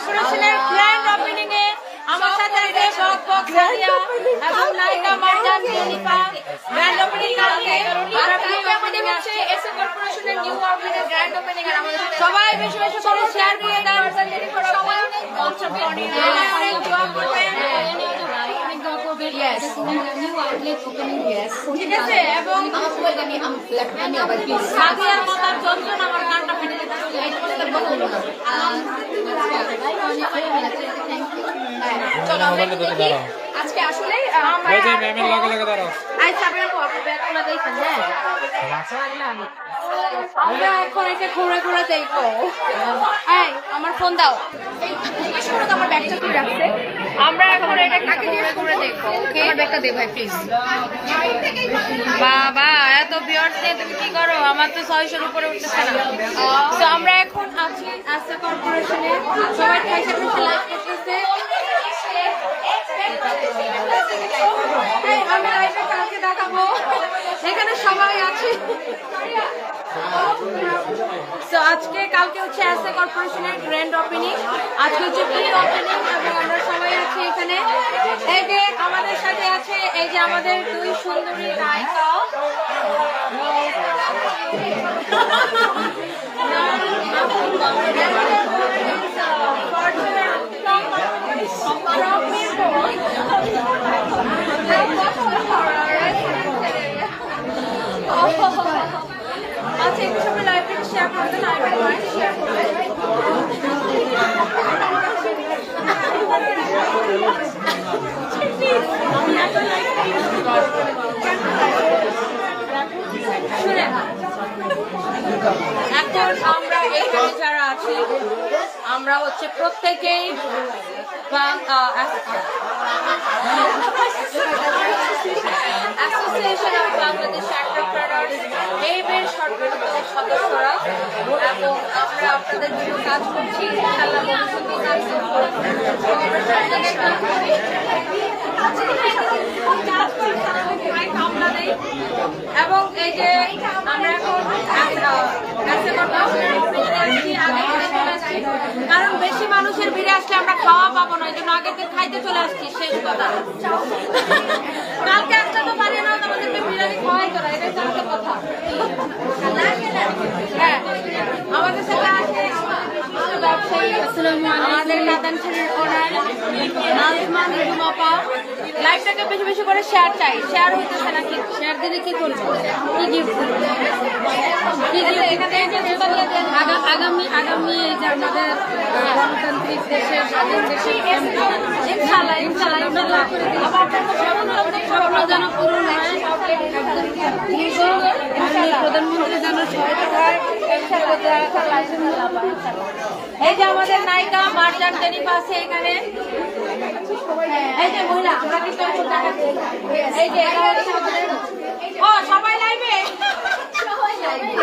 কর্পোরেশনের grand opening এ আমার সাথে আছে বক বক সাদিয়া এবং নায়িকা মারজান জেনিফা গ্র্যান্ড ওপেনিং কালকে আমরা গ্র্যান্ড ওপেনিং আছে এসএ কর্পোরেশনের নিউ ওপেনিং গ্র্যান্ড ওপেনিং এর আমাদের সবাই বেশি বেশি করে শেয়ার করে দেন সবাই অনেক কনসেপ্ট অনেক দোয়া করবেন Yes. New outlet opening, yes. ঠিক আছে? এবং আমি আবার আমরা মোবাইলে ধরে আজকে আসলে আমরা ওই যে ম্যামের লগে লগে দাঁড়াও। আপনারা আপনি ব্যাগগুলো দেখেন হ্যাঁ। আমরা এখন এটা ঘুরে ঘুরে দেখব। এই আমার ফোন দাও। আমার ব্যাগটা কি রাখছে আমরা এখন এটা কাকে ঘুরে ঘুরে দেখব ওকে? আমার ব্যাগটা দে ভাই প্লিজ বাবা এত বিয়ার্স নিয়ে তুমি কি করো? আমার তো ছয়শোর উপরে উঠতেছে না। তো আমরা এখন আছি আস্তা কর্পোরেশনে সবাই খাইছে খাইছে লাইভ করতেছে এই, আমি লাইভে কালকে দেখাবো এখানে সবাই আছে। তো আজকে কালকে হচ্ছে এসএ কর্পোরেশনের গ্র্যান্ড ওপেনিং আজকে হচ্ছে প্রি ওপেনিং এবং আমরা সবাই আছি এখানে। এই যে আমাদের সাথে আছে, এই যে আমাদের দুই সুন্দরী নায়িকা আচ্ছা একটু সবাই লাইভে শেয়ার করে দেন লাইভে শেয়ার করে এখন আমরা এখানে যারা আছি আমরা হচ্ছে প্রত্যেকেই সদস্যরা এবং আপনাদের জন্য কাজ করছি। এবং এই যে আমরা কারণ বেশি মানুষের ভিড়ে আসলে আমরা খাওয়া পাবো না, এই জন্য আগের দিন খাইতে চলে আসছি, শেষ কথা। কালকে আসলে তো পারি না তোমাদেরকে বিরিয়ানি খাওয়াই তো না এটা হচ্ছে আসল কথা হ্যাঁ আমাদের সাথে আছে কিছু ব্যবসায়ী আমাদের ওনার নাজমা নিজুম আপা লাইভটাকে বেশি বেশি করে শেয়ার চাই। শেয়ার হইতেছে না শেয়ার দিলে কি করব? কি গিফট আগামী আগামী এই যে আমাদের গণতান্ত্রিক দেশের স্বাধীন দেশের। আবার আপনার স্বপ্ন স্বপ্ন যেন পূরণ হয় মাননীয় প্রধানমন্ত্রী যেন সহায়তা হয় এই যে আমাদের নায়িকা মার্জান জেনিফা আছে এখানে। এই যে মহিলা। এই যে ও, সবাই লাইভে? সবাই লাইভে।